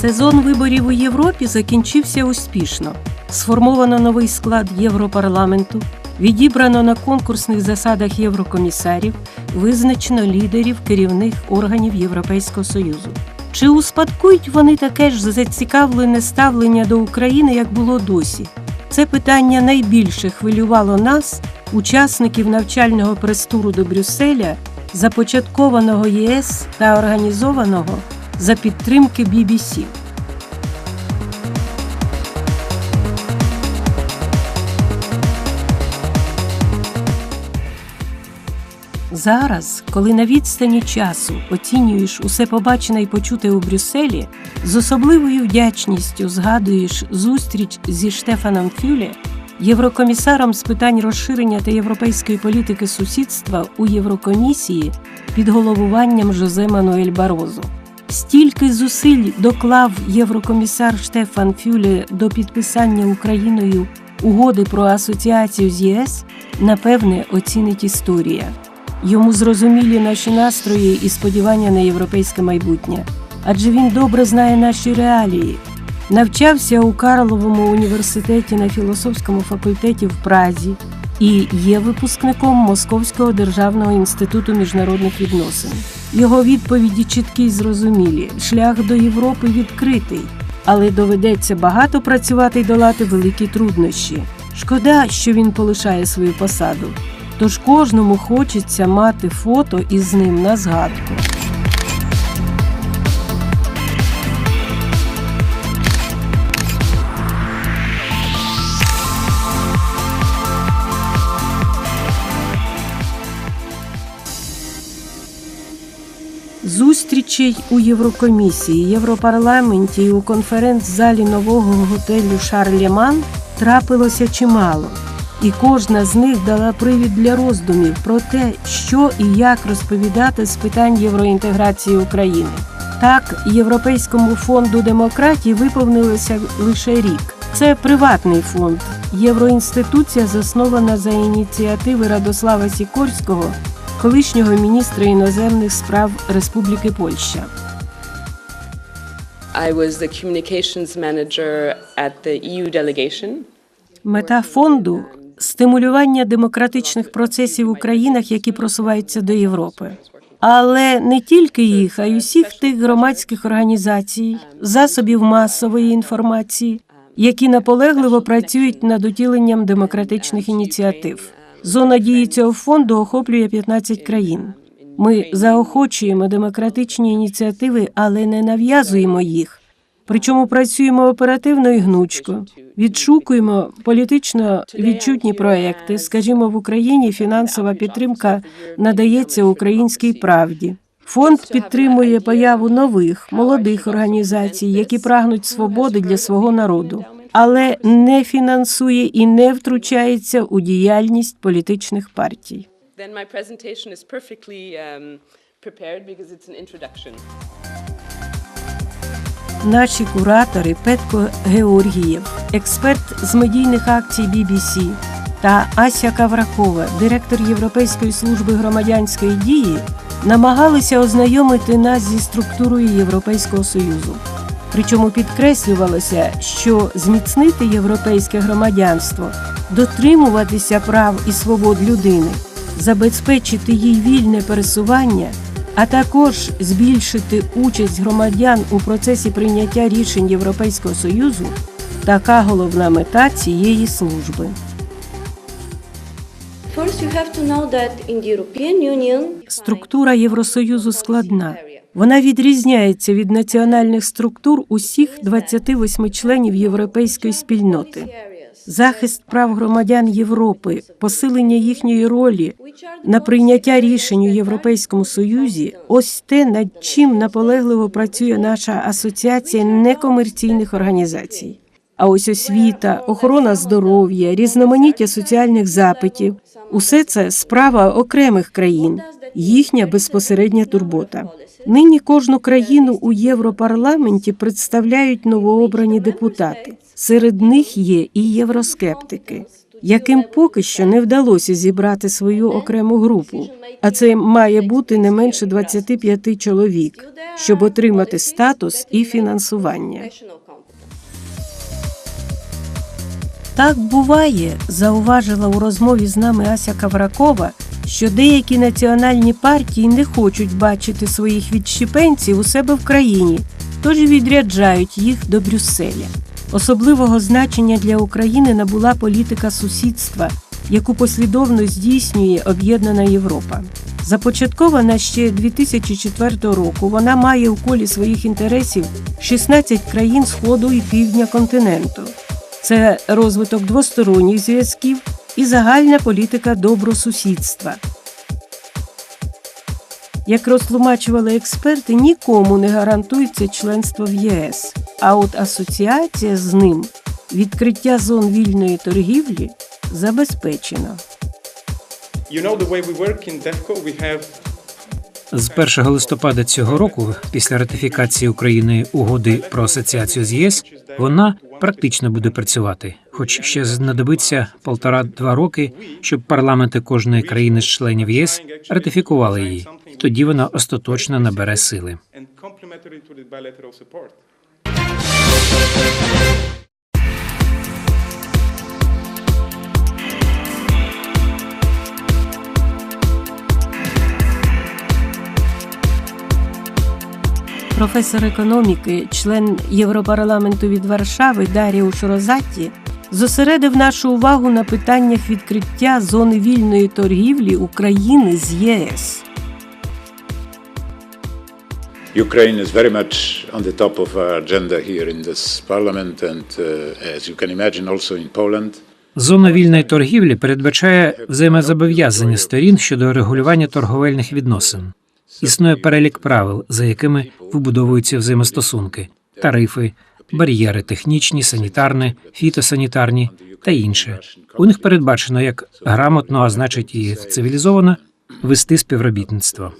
Сезон виборів у Європі закінчився успішно. Сформовано новий склад Європарламенту, відібрано на конкурсних засадах єврокомісарів, визначено лідерів керівних органів Європейського Союзу. Чи успадкують вони таке ж зацікавлене ставлення до України, як було досі? Це питання найбільше хвилювало нас, учасників навчального прес-туру до Брюсселя, започаткованого ЄС та організованого за підтримки BBC. Зараз, коли на відстані часу оцінюєш усе побачене і почуте у Брюсселі, з особливою вдячністю згадуєш зустріч зі Штефаном Фюле, єврокомісаром з питань розширення та європейської політики сусідства у Єврокомісії під головуванням Жозе Мануель Барозо. Стільки зусиль доклав єврокомісар Штефан Фюле до підписання Україною угоди про асоціацію з ЄС, напевне, оцінить історія. Йому зрозумілі наші настрої і сподівання на європейське майбутнє, адже він добре знає наші реалії. Навчався у Карловому університеті на філософському факультеті в Празі і є випускником Московського державного інституту міжнародних відносин. Його відповіді чіткі й зрозумілі. Шлях до Європи відкритий, але доведеться багато працювати й долати великі труднощі. Шкода, що він полишає свою посаду. Тож кожному хочеться мати фото із ним на згадку. Зустрічей у Єврокомісії, Європарламенті і у конференц-залі нового готелю Шарлеман трапилося чимало, і кожна з них дала привід для роздумів про те, що і як розповідати з питань євроінтеграції України. Так, Європейському фонду демократії виповнилося лише рік. Це приватний фонд. Євроінституція заснована за ініціативи Радослава Сікорського, колишнього міністра іноземних справ Республіки Польща. I was the communications manager at the EU delegation. Мета фонду стимулювання демократичних процесів у країнах, які просуваються до Європи. Але не тільки їх, а й усіх тих громадських організацій, засобів масової інформації, які наполегливо працюють над утіленням демократичних ініціатив. Зона дії цього фонду охоплює 15 країн. Ми заохочуємо демократичні ініціативи, але не нав'язуємо їх. Причому працюємо оперативно і гнучко, відшукуємо політично відчутні проекти. Скажімо, в Україні фінансова підтримка надається українській правді. Фонд підтримує появу нових молодих організацій, які прагнуть свободи для свого народу, але не фінансує і не втручається у діяльність політичних партій. Then my presentation is perfectly um, prepared because it's an introduction. Наші куратори Петко Георгієв, експерт з медійних акцій BBC, та Ася Кавракова, директор Європейської служби громадянської дії, намагалися ознайомити нас зі структурою Європейського союзу. Причому підкреслювалося, що зміцнити європейське громадянство, дотримуватися прав і свобод людини, забезпечити їй вільне пересування а також збільшити участь громадян у процесі прийняття рішень Європейського союзу така головна мета цієї служби. Структура Євросоюзу складна. Вона відрізняється від національних структур усіх 28 членів європейської спільноти. Захист прав громадян Європи, посилення їхньої ролі на прийняття рішень у Європейському Союзі ось те, над чим наполегливо працює наша асоціація некомерційних організацій. А ось освіта, охорона здоров'я, різноманіття соціальних запитів усе це справа окремих країн, їхня безпосередня турбота. Нині кожну країну у Європарламенті представляють новообрані депутати. Серед них є і євроскептики. яким поки що не вдалося зібрати свою окрему групу, а це має бути не менше 25 чоловік, щоб отримати статус і фінансування. Так буває, зауважила у розмові з нами Ася Кавракова, що деякі національні партії не хочуть бачити своїх відщепенців у себе в країні, тож відряджають їх до Брюсселя. Особливого значення для України набула політика сусідства, яку послідовно здійснює Об'єднана Європа. Започаткована ще 2004 року, вона має у колі своїх інтересів 16 країн Сходу і Півдня континенту. Це розвиток двосторонніх зв'язків і загальна політика добросусідства. Як розтлумачували експерти, нікому не гарантується членство в ЄС, а от асоціація з ним, відкриття зон вільної торгівлі have З 1 листопада цього року, після ратифікації Україною угоди про асоціацію з ЄС, вона практично буде працювати, хоч ще знадобиться полтора-два роки, щоб парламенти кожної країни з членів ЄС ратифікували її. Тоді вона остаточно набере сили. Професор економіки, член Європарламенту від Варшави Даріуш Розатті зосередив нашу увагу на питаннях відкриття зони вільної торгівлі України з ЄС. Ukraine is very much on the top of our agenda here in this parliament, and uh, as you can imagine, also in Poland. Зона вільної торгівлі передбачає взаємозобов'язання сторін щодо регулювання торговельних відносин. Існує перелік правил, за якими вибудовуються взаємостосунки, тарифи, бар'єри технічні, санітарні, фітосанітарні та інше. У них передбачено як грамотно, а значить і цивілізовано вести співробітництво.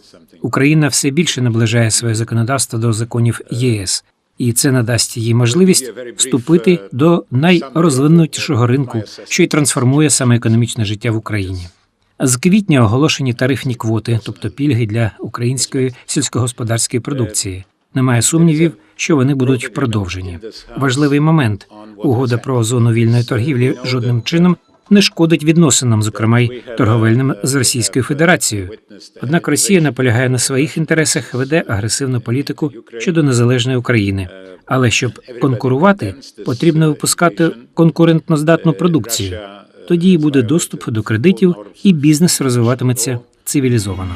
Україна все більше наближає своє законодавство до законів ЄС, і це надасть їй можливість вступити до найрозвинутішого ринку, що й трансформує саме економічне життя в Україні. З квітня оголошені тарифні квоти, тобто пільги для української сільськогосподарської продукції. Немає сумнівів, що вони будуть продовжені. Важливий момент угода про зону вільної торгівлі жодним чином не шкодить відносинам, зокрема й торговельним з Російською Федерацією. Однак Росія наполягає на своїх інтересах, веде агресивну політику щодо незалежної України. Але щоб конкурувати, потрібно випускати конкурентноздатну продукцію. Тоді і буде доступ до кредитів, і бізнес розвиватиметься цивілізовано.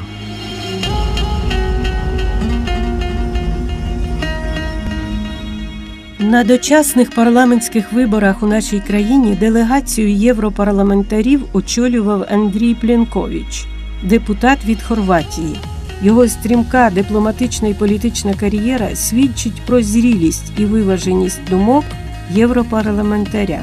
На дочасних парламентських виборах у нашій країні делегацію європарламентарів очолював Андрій Пленкович, депутат від Хорватії. Його стрімка дипломатична і політична кар'єра свідчить про зрілість і виваженість думок європарламентаря.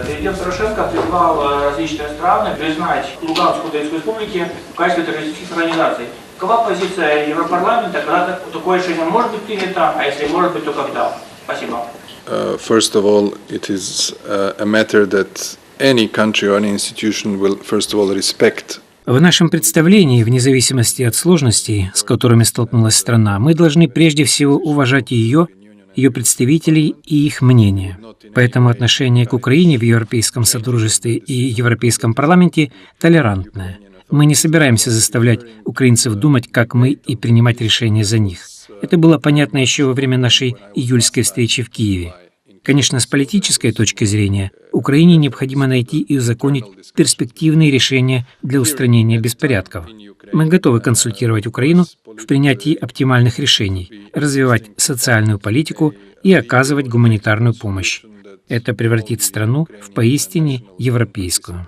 Президент Порошенко призвал э, различные страны признать Луганскую Донецкую республики в качестве террористических организаций. Какова позиция Европарламента, когда так- такое решение может быть принято, а если может быть, то когда? Спасибо. Uh, first of all, it is uh, a matter that any country or any institution will, first of all, respect В нашем представлении, вне зависимости от сложностей, с которыми столкнулась страна, мы должны прежде всего уважать ее, ее представителей и их мнение. Поэтому отношение к Украине в Европейском Содружестве и Европейском парламенте толерантное. Мы не собираемся заставлять украинцев думать, как мы, и принимать решения за них. Это было понятно еще во время нашей июльской встречи в Киеве. Конечно, с политической точки зрения, Украине необходимо найти и узаконить перспективные решения для устранения беспорядков. Мы готовы консультировать Украину в принятии оптимальных решений, развивать социальную политику и оказывать гуманитарную помощь. Это превратит страну в поистине европейскую.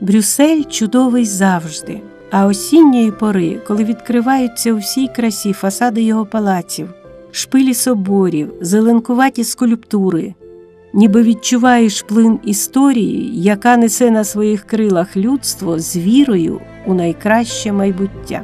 Брюссель чудовий завжди, а осінньої пори, коли відкриваються у всій красі фасади його палаців, шпилі соборів, зеленкуваті скульптури, ніби відчуваєш плин історії, яка несе на своїх крилах людство з вірою у найкраще майбуття.